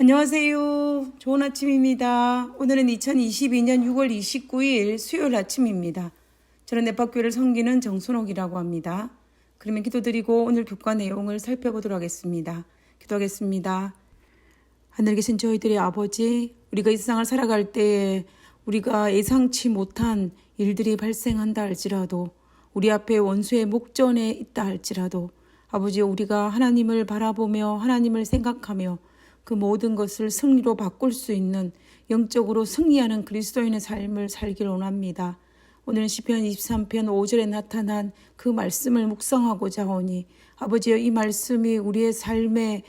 안녕하세요. 좋은 아침입니다. 오늘은 2022년 6월 29일 수요일 아침입니다. 저는 내박교회를 섬기는 정순옥이라고 합니다. 그러면 기도드리고 오늘 교과 내용을 살펴보도록 하겠습니다. 기도하겠습니다. 하늘 계신 저희들의 아버지, 우리가 이 세상을 살아갈 때에 우리가 예상치 못한 일들이 발생한다 할지라도 우리 앞에 원수의 목전에 있다 할지라도 아버지 우리가 하나님을 바라보며 하나님을 생각하며 그 모든 것을 승리로 바꿀 수 있는 영적으로 승리하는 그리스도인의 삶을 살기를 원합니다. 오늘은 시편 23편 5절에 나타난 그 말씀을 묵상하고자 하오니 아버지여 이 말씀이 우리의 삶에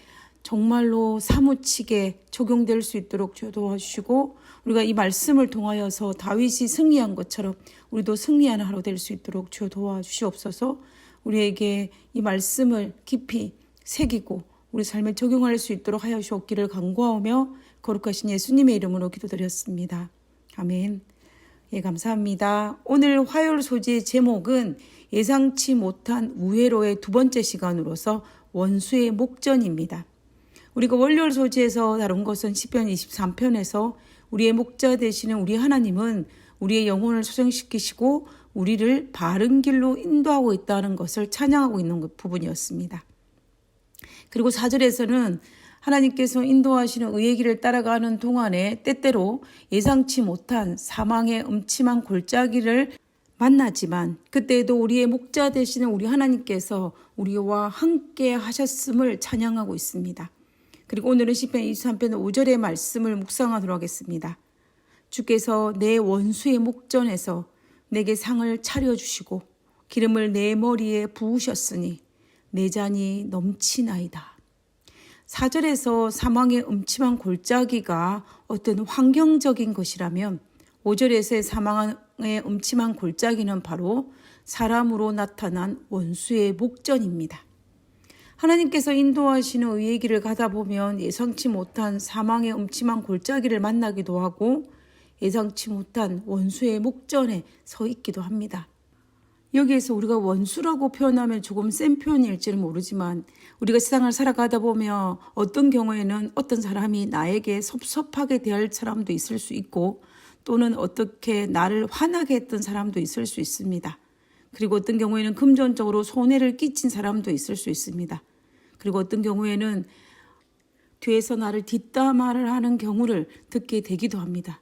정말로 사무치게 적용될 수 있도록 주 도와주시고 우리가 이 말씀을 통하여서 다윗이 승리한 것처럼 우리도 승리하는 하루 될 수 있도록 주 도와주시옵소서 우리에게 이 말씀을 깊이 새기고 우리 삶에 적용할 수 있도록 하여 주옵기를 간구하오며 거룩하신 예수님의 이름으로 기도드렸습니다. 아멘. 예, 감사합니다. 오늘 화요일 소지의 제목은 예상치 못한 우회로의 두 번째 시간으로서 원수의 목전입니다. 우리가 월요일 소지에서 다룬 것은 10편 23편에서 우리의 목자 되시는 우리 하나님은 우리의 영혼을 소생시키시고 우리를 바른 길로 인도하고 있다는 것을 찬양하고 있는 부분이었습니다. 그리고 4절에서는 하나님께서 인도하시는 의의 길을 따라가는 동안에 때때로 예상치 못한 사망의 음침한 골짜기를 만나지만 그때에도 우리의 목자 되시는 우리 하나님께서 우리와 함께 하셨음을 찬양하고 있습니다. 그리고 오늘은 시편 23편 5절의 말씀을 묵상하도록 하겠습니다. 주께서 내 원수의 목전에서 내게 상을 차려 주시고 기름을 내 머리에 부으셨으니 내 잔이 넘치나이다. 사절에서 사망의 음침한 골짜기가 어떤 환경적인 것이라면 5절에서의 사망의 음침한 골짜기는 바로 사람으로 나타난 원수의 목전입니다. 하나님께서 인도하시는 의의 길을 가다 보면 예상치 못한 사망의 음침한 골짜기를 만나기도 하고 예상치 못한 원수의 목전에 서 있기도 합니다. 여기에서 우리가 원수라고 표현하면 조금 센 표현일지는 모르지만 우리가 세상을 살아가다 보면 어떤 경우에는 어떤 사람이 나에게 섭섭하게 대할 사람도 있을 수 있고 또는 어떻게 나를 화나게 했던 사람도 있을 수 있습니다. 그리고 어떤 경우에는 금전적으로 손해를 끼친 사람도 있을 수 있습니다. 그리고 어떤 경우에는 뒤에서 나를 뒷담화를 하는 경우를 듣게 되기도 합니다.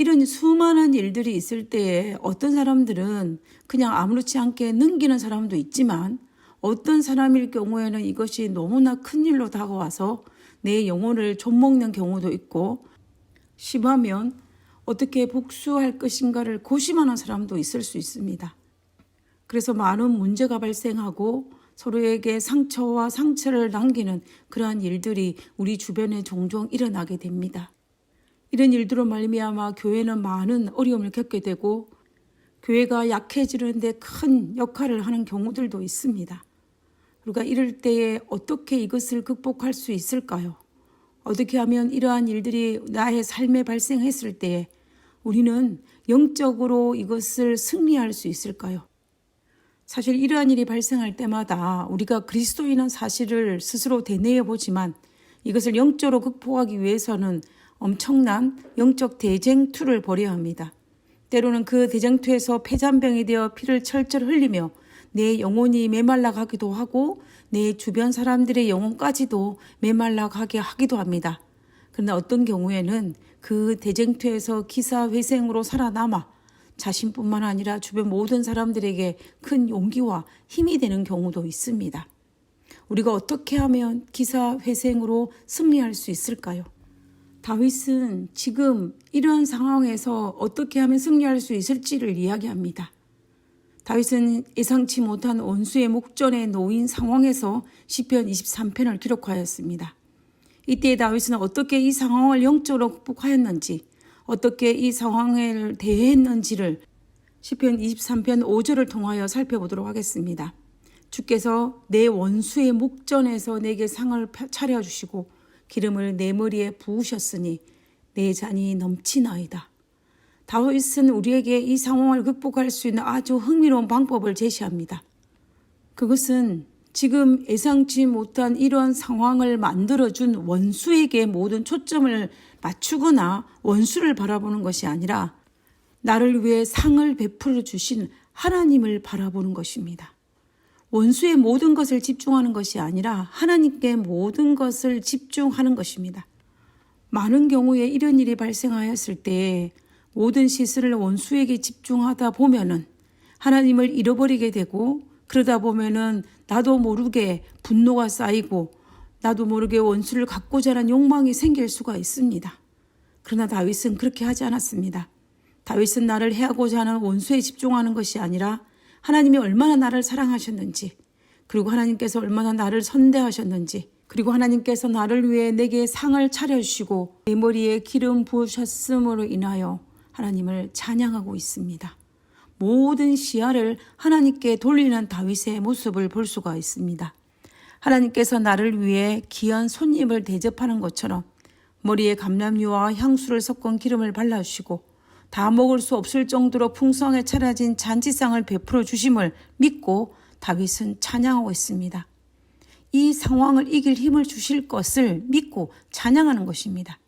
이런 수많은 일들이 있을 때에 어떤 사람들은 그냥 아무렇지 않게 넘기는 사람도 있지만 어떤 사람일 경우에는 이것이 너무나 큰 일로 다가와서 내 영혼을 좀먹는 경우도 있고 심하면 어떻게 복수할 것인가를 고심하는 사람도 있을 수 있습니다. 그래서 많은 문제가 발생하고 서로에게 상처와 상처를 남기는 그러한 일들이 우리 주변에 종종 일어나게 됩니다. 이런 일들로 말미암아 교회는 많은 어려움을 겪게 되고 교회가 약해지는데 큰 역할을 하는 경우들도 있습니다. 우리가 이럴 때에 어떻게 이것을 극복할 수 있을까요? 어떻게 하면 이러한 일들이 나의 삶에 발생했을 때에 우리는 영적으로 이것을 승리할 수 있을까요? 사실 이러한 일이 발생할 때마다 우리가 그리스도인은 사실을 스스로 되뇌어 보지만 이것을 영적으로 극복하기 위해서는 엄청난 영적 대쟁투를 벌여야 합니다. 때로는 그 대쟁투에서 폐잔병이 되어 피를 철철 흘리며 내 영혼이 메말라 가기도 하고 내 주변 사람들의 영혼까지도 메말라 가게 하기도 합니다. 그러나 어떤 경우에는 그 대쟁투에서 기사회생으로 살아남아 자신뿐만 아니라 주변 모든 사람들에게 큰 용기와 힘이 되는 경우도 있습니다. 우리가 어떻게 하면 기사회생으로 승리할 수 있을까요? 다윗은 지금 이러한 상황에서 어떻게 하면 승리할 수 있을지를 이야기합니다. 다윗은 예상치 못한 원수의 목전에 놓인 상황에서 시편 23편을 기록하였습니다. 이때 다윗은 어떻게 이 상황을 영적으로 극복하였는지, 어떻게 이 상황을 대했는지를 시편 23편 5절을 통하여 살펴보도록 하겠습니다. 주께서 내 원수의 목전에서 내게 상을 차려주시고 기름을 내 머리에 부으셨으니 내 잔이 넘치나이다. 다윗은 우리에게 이 상황을 극복할 수 있는 아주 흥미로운 방법을 제시합니다. 그것은 지금 예상치 못한 이러한 상황을 만들어준 원수에게 모든 초점을 맞추거나 원수를 바라보는 것이 아니라 나를 위해 상을 베풀어 주신 하나님을 바라보는 것입니다. 원수의 모든 것을 집중하는 것이 아니라 하나님께 모든 것을 집중하는 것입니다. 많은 경우에 이런 일이 발생하였을 때 모든 시설을 원수에게 집중하다 보면은 하나님을 잃어버리게 되고 그러다 보면은 나도 모르게 분노가 쌓이고 나도 모르게 원수를 갖고자 하는 욕망이 생길 수가 있습니다. 그러나 다윗은 그렇게 하지 않았습니다. 다윗은 나를 해하고자 하는 원수에 집중하는 것이 아니라 하나님이 얼마나 나를 사랑하셨는지 그리고 하나님께서 얼마나 나를 선대하셨는지 그리고 하나님께서 나를 위해 내게 상을 차려주시고 내 머리에 기름 부으셨음으로 인하여 하나님을 찬양하고 있습니다. 모든 시야를 하나님께 돌리는 다윗의 모습을 볼 수가 있습니다. 하나님께서 나를 위해 귀한 손님을 대접하는 것처럼 머리에 감람유와 향수를 섞은 기름을 발라주시고 다 먹을 수 없을 정도로 풍성하게 차려진 잔치상을 베풀어 주심을 믿고 다윗은 찬양하고 있습니다. 이 상황을 이길 힘을 주실 것을 믿고 찬양하는 것입니다.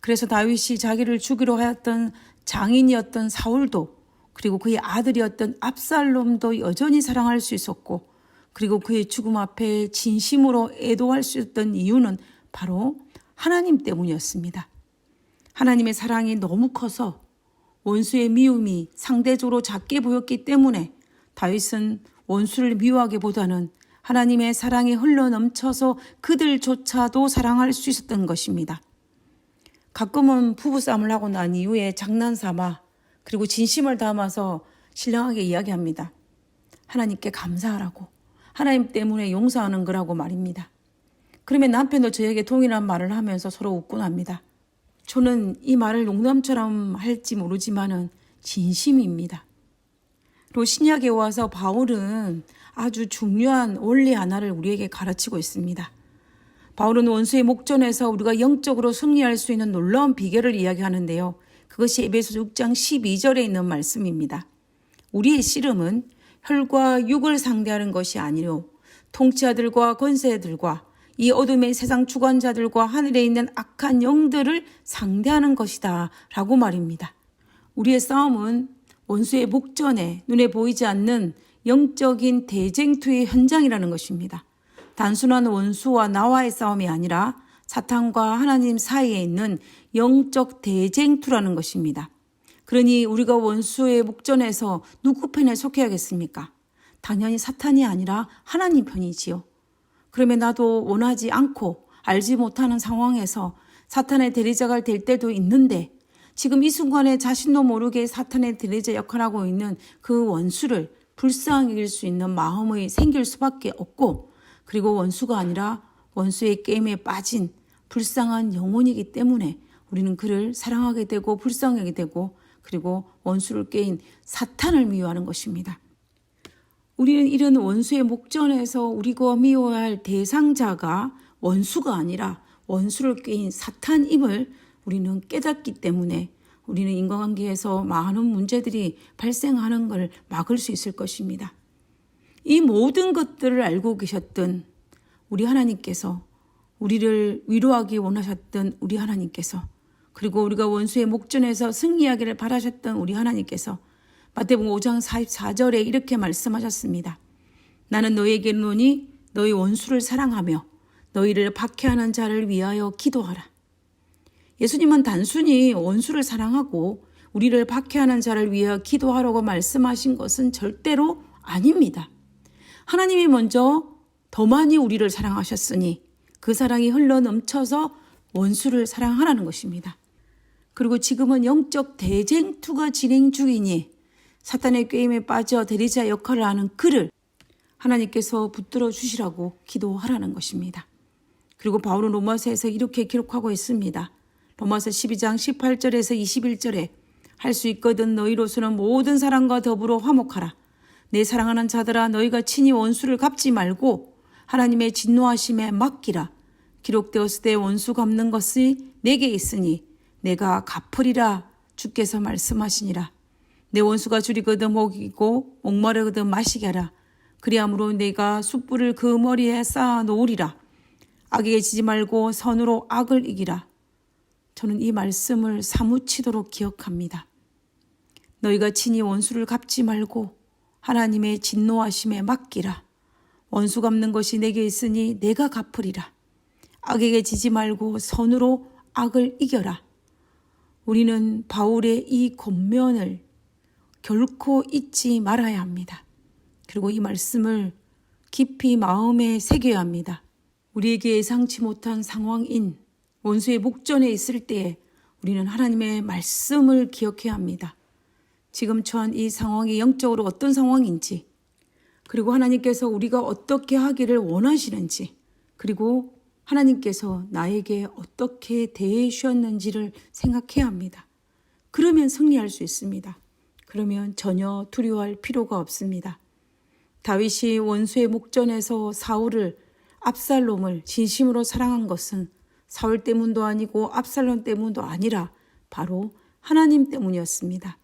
그래서 다윗이 자기를 죽이려 하였던 장인이었던 사울도 그리고 그의 아들이었던 압살롬도 여전히 사랑할 수 있었고 그리고 그의 죽음 앞에 진심으로 애도할 수 있었던 이유는 바로 하나님 때문이었습니다. 하나님의 사랑이 너무 커서 원수의 미움이 상대적으로 작게 보였기 때문에 다윗은 원수를 미워하기보다는 하나님의 사랑이 흘러 넘쳐서 그들조차도 사랑할 수 있었던 것입니다. 가끔은 부부싸움을 하고 난 이후에 장난삼아 그리고 진심을 담아서 신령하게 이야기합니다. 하나님께 감사하라고 하나님 때문에 용서하는 거라고 말입니다. 그러면 남편도 저에게 동일한 말을 하면서 서로 웃곤 합니다. 저는 이 말을 농담처럼 할지 모르지만은 진심입니다. 또 신약에 와서 바울은 아주 중요한 원리 하나를 우리에게 가르치고 있습니다. 바울은 원수의 목전에서 우리가 영적으로 승리할 수 있는 놀라운 비결을 이야기하는데요. 그것이 에베소 6장 12절에 있는 말씀입니다. 우리의 씨름은 혈과 육을 상대하는 것이 아니요 통치자들과 권세들과 이 어둠의 세상 주관자들과 하늘에 있는 악한 영들을 상대하는 것이다. 라고 말입니다. 우리의 싸움은 원수의 목전에 눈에 보이지 않는 영적인 대쟁투의 현장이라는 것입니다. 단순한 원수와 나와의 싸움이 아니라 사탄과 하나님 사이에 있는 영적 대쟁투라는 것입니다. 그러니 우리가 원수의 목전에서 누구 편에 속해야겠습니까? 당연히 사탄이 아니라 하나님 편이지요. 그러면 나도 원하지 않고 알지 못하는 상황에서 사탄의 대리자가 될 때도 있는데 지금 이 순간에 자신도 모르게 사탄의 대리자 역할을 하고 있는 그 원수를 불쌍히 여길 수 있는 마음이 생길 수밖에 없고 그리고 원수가 아니라 원수의 게임에 빠진 불쌍한 영혼이기 때문에 우리는 그를 사랑하게 되고 불쌍하게 되고 그리고 원수를 깨인 사탄을 미워하는 것입니다. 우리는 이런 원수의 목전에서 우리가 미워야 할 대상자가 원수가 아니라 원수를 깨인 사탄임을 우리는 깨닫기 때문에 우리는 인간관계에서 많은 문제들이 발생하는 걸 막을 수 있을 것입니다. 이 모든 것들을 알고 계셨던 우리 하나님께서 우리를 위로하기 원하셨던 우리 하나님께서 그리고 우리가 원수의 목전에서 승리하기를 바라셨던 우리 하나님께서 마태복음 5장 44절에 이렇게 말씀하셨습니다. 나는 너에게 노니 너희 원수를 사랑하며 너희를 박해하는 자를 위하여 기도하라. 예수님은 단순히 원수를 사랑하고 우리를 박해하는 자를 위하여 기도하라고 말씀하신 것은 절대로 아닙니다. 하나님이 먼저 더 많이 우리를 사랑하셨으니 그 사랑이 흘러 넘쳐서 원수를 사랑하라는 것입니다. 그리고 지금은 영적 대쟁투가 진행 중이니 사탄의 게임에 빠져 대리자 역할을 하는 그를 하나님께서 붙들어 주시라고 기도하라는 것입니다. 그리고 바울은 로마서에서 이렇게 기록하고 있습니다. 로마서 12장 18절에서 21절에 할 수 있거든 너희로서는 모든 사람과 더불어 화목하라. 내 사랑하는 자들아 너희가 친히 원수를 갚지 말고 하나님의 진노하심에 맡기라. 기록되었을 때 원수 갚는 것이 내게 있으니 내가 갚으리라 주께서 말씀하시니라. 내 원수가 줄이거든 먹이고 목마르거든 마시게 하라. 그리함으로 내가 숯불을 그 머리에 쌓아 놓으리라. 악에게 지지 말고 선으로 악을 이기라. 저는 이 말씀을 사무치도록 기억합니다. 너희가 친히 원수를 갚지 말고 하나님의 진노하심에 맡기라. 원수 갚는 것이 내게 있으니 내가 갚으리라. 악에게 지지 말고 선으로 악을 이겨라. 우리는 바울의 이 권면을 결코 잊지 말아야 합니다. 그리고 이 말씀을 깊이 마음에 새겨야 합니다. 우리에게 예상치 못한 상황인 원수의 목전에 있을 때에 우리는 하나님의 말씀을 기억해야 합니다. 지금 처한 이 상황이 영적으로 어떤 상황인지, 그리고 하나님께서 우리가 어떻게 하기를 원하시는지, 그리고 하나님께서 나에게 어떻게 대해 주셨는지를 생각해야 합니다. 그러면 승리할 수 있습니다. 그러면 전혀 두려워할 필요가 없습니다. 다윗이 원수의 목전에서 사울을 압살롬을 진심으로 사랑한 것은 사울 때문도 아니고 압살롬 때문도 아니라 바로 하나님 때문이었습니다.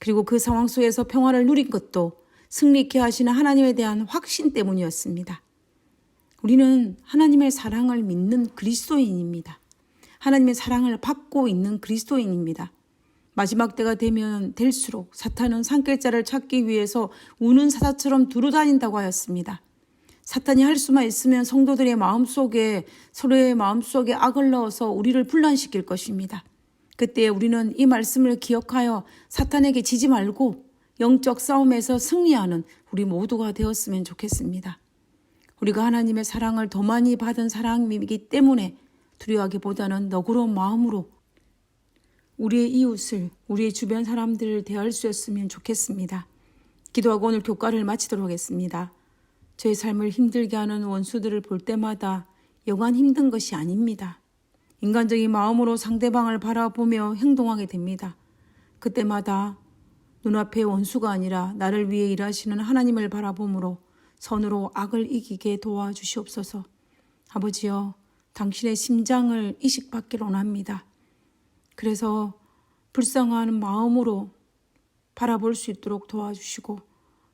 그리고 그 상황 속에서 평화를 누린 것도 승리케 하시는 하나님에 대한 확신 때문이었습니다. 우리는 하나님의 사랑을 믿는 그리스도인입니다. 하나님의 사랑을 받고 있는 그리스도인입니다. 마지막 때가 되면 될수록 사탄은 산길자를 찾기 위해서 우는 사자처럼 두루 다닌다고 하였습니다. 사탄이 할 수만 있으면 성도들의 마음속에 서로의 마음속에 악을 넣어서 우리를 분란시킬 것입니다. 그때 우리는 이 말씀을 기억하여 사탄에게 지지 말고 영적 싸움에서 승리하는 우리 모두가 되었으면 좋겠습니다. 우리가 하나님의 사랑을 더 많이 받은 사람이기 때문에 두려워하기보다는 너그러운 마음으로 우리의 이웃을, 우리의 주변 사람들을 대할 수 있으면 좋겠습니다. 기도하고 오늘 교과를 마치도록 하겠습니다. 저의 삶을 힘들게 하는 원수들을 볼 때마다 여간 힘든 것이 아닙니다. 인간적인 마음으로 상대방을 바라보며 행동하게 됩니다. 그때마다 눈앞에 원수가 아니라 나를 위해 일하시는 하나님을 바라보므로 선으로 악을 이기게 도와주시옵소서. 아버지여, 당신의 심장을 이식받기를 원합니다. 그래서 불쌍한 마음으로 바라볼 수 있도록 도와주시고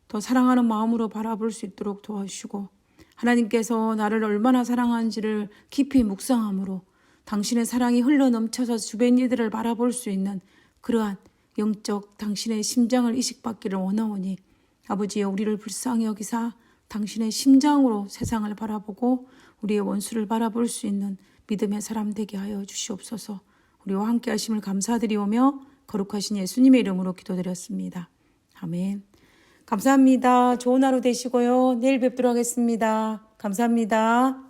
더 사랑하는 마음으로 바라볼 수 있도록 도와주시고 하나님께서 나를 얼마나 사랑하는지를 깊이 묵상함으로 당신의 사랑이 흘러 넘쳐서 주변 이들을 바라볼 수 있는 그러한 영적 당신의 심장을 이식받기를 원하오니 아버지여 우리를 불쌍히 여기사 당신의 심장으로 세상을 바라보고 우리의 원수를 바라볼 수 있는 믿음의 사람 되게 하여 주시옵소서. 우리와 함께 하심을 감사드리오며 거룩하신 예수님의 이름으로 기도드렸습니다. 아멘. 감사합니다. 좋은 하루 되시고요. 내일 뵙도록 하겠습니다. 감사합니다.